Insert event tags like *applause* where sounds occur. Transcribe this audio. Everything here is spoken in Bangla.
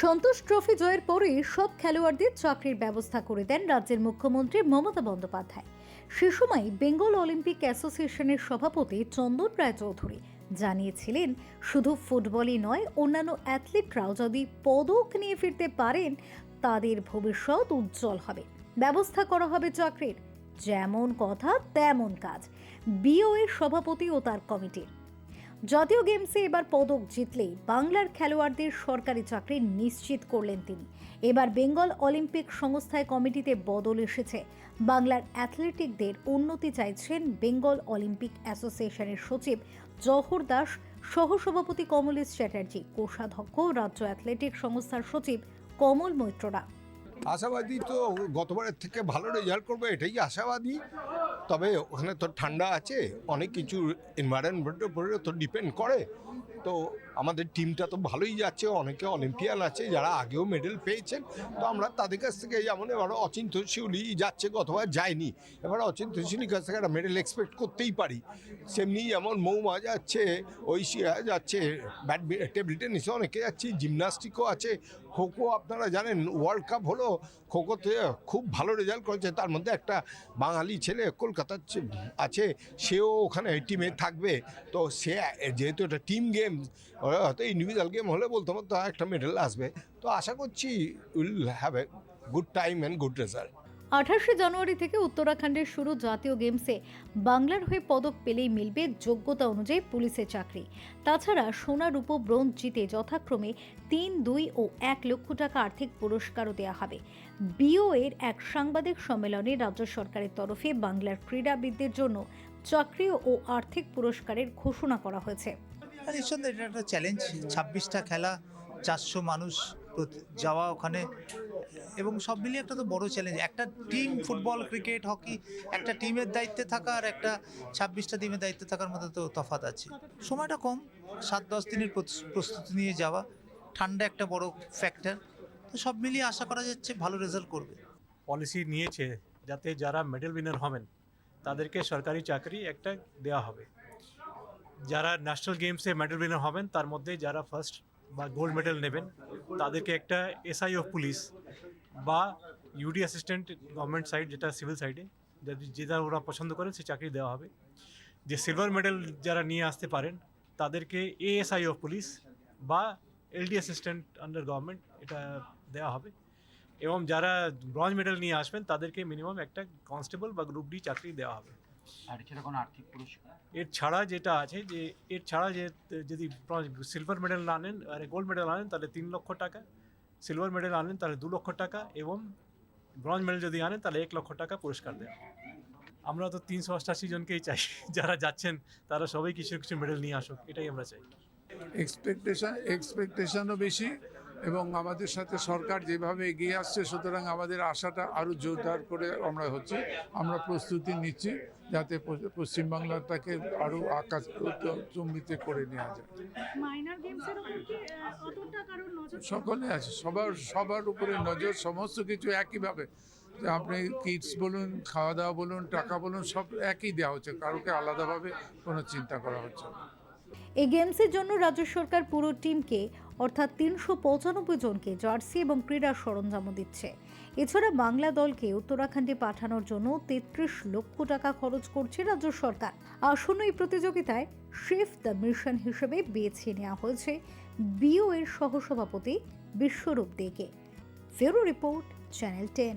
সন্তোষ ট্রফি জয়ের পরেই সব খেলোয়াড়দের চাকরির ব্যবস্থা করে দেন রাজ্যের মুখ্যমন্ত্রী মমতা বন্দ্যোপাধ্যায়। সে সময় বেঙ্গল অলিম্পিক অ্যাসোসিয়েশনের সভাপতি চন্দন রায়চৌধুরী জানিয়েছিলেন, শুধু ফুটবলই নয়, অন্যান্য অ্যাথলিটরাও যদি পদক নিয়ে ফিরতে পারেন, তাদের ভবিষ্যৎ উজ্জ্বল হবে। ব্যবস্থা করা হবে চাকরির। যেমন কথা, তেমন কাজ। বিওএর সভাপতি ও তার কমিটির। জাতীয় গেমসে এবার পদক জিতলেই বাংলার খেলোয়াড়দের সরকারি চাকরি নিশ্চিত করলেন তিনি। এবার বেঙ্গল অলিম্পিক সংস্থায় কমিটিতে বদল এসেছে। বাংলার অ্যাথলেটিকদের উন্নতি চাইছেন বেঙ্গল অলিম্পিক অ্যাসোসিয়েশনের সচিব জহর দাস, সহসভাপতি কমলেশ চ্যাটার্জি, কোষাধ্যক্ষ রাজ্য অ্যাথলেটিক সংস্থার সচিব কমল মৈত্ররা। আশাবাদী তো গতবারের থেকে ভালো রেজাল্ট করবে, এটাই আশাবাদী। তবে ওখানে তোর ঠান্ডা আছে অনেক কিছু এনভায়রনমেন্টের উপরে তোর ডিপেন্ড করে। তো আমাদের টিমটা তো ভালোই যাচ্ছে, অনেকে অলিম্পিয়ান আছে যারা আগেও মেডেল পেয়েছেন, তো আমরা তাদের কাছ থেকে যেমন এবার অচিন্ত শিউলি যাচ্ছে গতবার যায়নি এবার অচিন্ত শিউলির কাছ থেকে একটা মেডেল এক্সপেক্ট করতেই পারি। সেমনি যেমন মৌমা যাচ্ছে, ঐশিয়া যাচ্ছে ব্যাডমি টেবিল টেনিসে অনেকে যাচ্ছে জিমনাস্টিকও আছে খোখো আপনারা জানেন ওয়ার্ল্ড কাপ হলো খোখোতে খুব ভালো রেজাল্ট করেছে, তার মধ্যে একটা বাঙালি ছেলে কলকাতার আছে, সেও ওখানে টিমে থাকবে, তো সে যেহেতু এটা টিম গেম হয়তো ইন্ডিভিজুয়াল গেম হলে বলতে পারতো একটা মেডেল আসবে। তো আশা করছি will have a good time and good result আঠাশে জানুয়ারি থেকে উত্তরাখণ্ডের শুরু জাতীয় গেমসে বাংলার হয়ে পদক পেলেই মিলবে যোগ্যতা অনুযায়ী পুলিশের চাকরি। তাছাড়া সোনা, রূপ, ব্রোঞ্জ জিতে যথাক্রমে তিন, দুই ও এক লক্ষ টাকা আর্থিক পুরস্কারও দেওয়া হবে। বিও এর এক সাংবাদিক সম্মেলনে রাজ্য সরকারের তরফে বাংলার ক্রীড়াবিদদের জন্য চাকরি ও আর্থিক পুরস্কারের ঘোষণা করা হয়েছে। আর নিঃসন্দেহে এটা একটা চ্যালেঞ্জ ছাব্বিশটা খেলা, চারশো মানুষ যাওয়া ওখানে, এবং সব মিলিয়ে একটা তো বড় চ্যালেঞ্জ একটা টিম ফুটবল ক্রিকেট হকি একটা টিমের দায়িত্বে থাকা আর একটা ছাব্বিশটা টিমের দায়িত্বে থাকার মধ্যে তো তফাৎ আছে। সময়টা কম, সাত দশ দিনের প্রস- প্রস্তুতি নিয়ে যাওয়া, ঠান্ডা একটা বড় ফ্যাক্টর তো সব মিলিয়ে আশা করা যাচ্ছে ভালো রেজাল্ট করবে। পলিসি নিয়েছে যাতে যারা মেডেল উইনার হবেন, তাদেরকে সরকারি চাকরি একটা দেওয়া হবে। যারা ন্যাশনাল গেমসে মেডেল উইনার হবেন, তার মধ্যে যারা ফার্স্ট বা গোল্ড মেডেল নেবেন, তাদেরকে একটা এসআই অফ পুলিশ বা ইউডি অ্যাসিস্ট্যান্ট গভর্নমেন্ট সাইড যেটা সিভিল সাইডে যেটা ওরা পছন্দ করেন সে চাকরি দেওয়া হবে। যে সিলভার মেডেল যারা নিয়ে আসতে পারেন, তাদেরকে এএসআই অফ পুলিশ বা এলডি অ্যাসিস্ট্যান্ট আন্ডার গভর্নমেন্ট এটা দেওয়া হবে। এবং যারা ব্রঞ্জ মেডেল নিয়ে আসবেন, তাদেরকে মিনিমাম একটা কনস্টেবল বা গ্রুপ ডি চাকরি দেওয়া হবে। আর এছাড়া কোনো আর্থিক পুরস্কার? এর ছাড়া যেটা আছে যে এর ছাড়া যে যদি সিলভার মেডেল না আনেন আর গোল্ড মেডেল আনেন তাহলে তিন লক্ষ টাকা। সিলভার মেডেল আনেন তাহলে দু লক্ষ টাকা এবং ব্রঞ্জ মেডেল যদি আনেন তাহলে এক লক্ষ টাকা পুরস্কার দেয় আমরা তো তিনশো অষ্টাশি জনকেই চাই। *laughs* যারা যাচ্ছেন তারা সবাই কিছু কিছু মেডেল নিয়ে আসুক। এটাই আমরা চাই। এক্সপেকটেশন এক্সপেকটেশনও বেশি। এবং আমাদের সাথে সরকার যেভাবে এগিয়ে আসছে সুতরাং আমাদের আশাটা আরও জোরদার করে আমরা হচ্ছে আমরা প্রস্তুতি নিচ্ছি যাতে পশ্চিমবাংলাটাকে আরও আকাশ চম্বিতে করে নেওয়া যায়। সকলে আছে সবার সবার উপরে নজর সমস্ত কিছু একইভাবে। যে আপনি কিটস বলুন খাওয়া দাওয়া বলুন টাকা বলুন সব একই দেওয়া হচ্ছে কারোকে আলাদাভাবে কোনো চিন্তা করা হচ্ছে না। এই গেমসের জন্য রাজ্য সরকার পুরো টিমকে, অর্থাৎ তিনশো পঁচানব্বই জনকে জার্সি এবং ক্রীড়া সরঞ্জামও দিচ্ছে। এছাড়া বাংলা দলকে উত্তরাখণ্ডে পাঠানোর জন্য তেত্রিশ লক্ষ টাকা খরচ করছে রাজ্য সরকার। আসন্ন এই প্রতিযোগিতায় শেফ দ্য মিশন হিসেবে বেছে নেওয়া হয়েছে বিও এর সহসভাপতি বিশ্বরূপ দেকে। ফেরো রিপোর্ট চ্যানেল টেন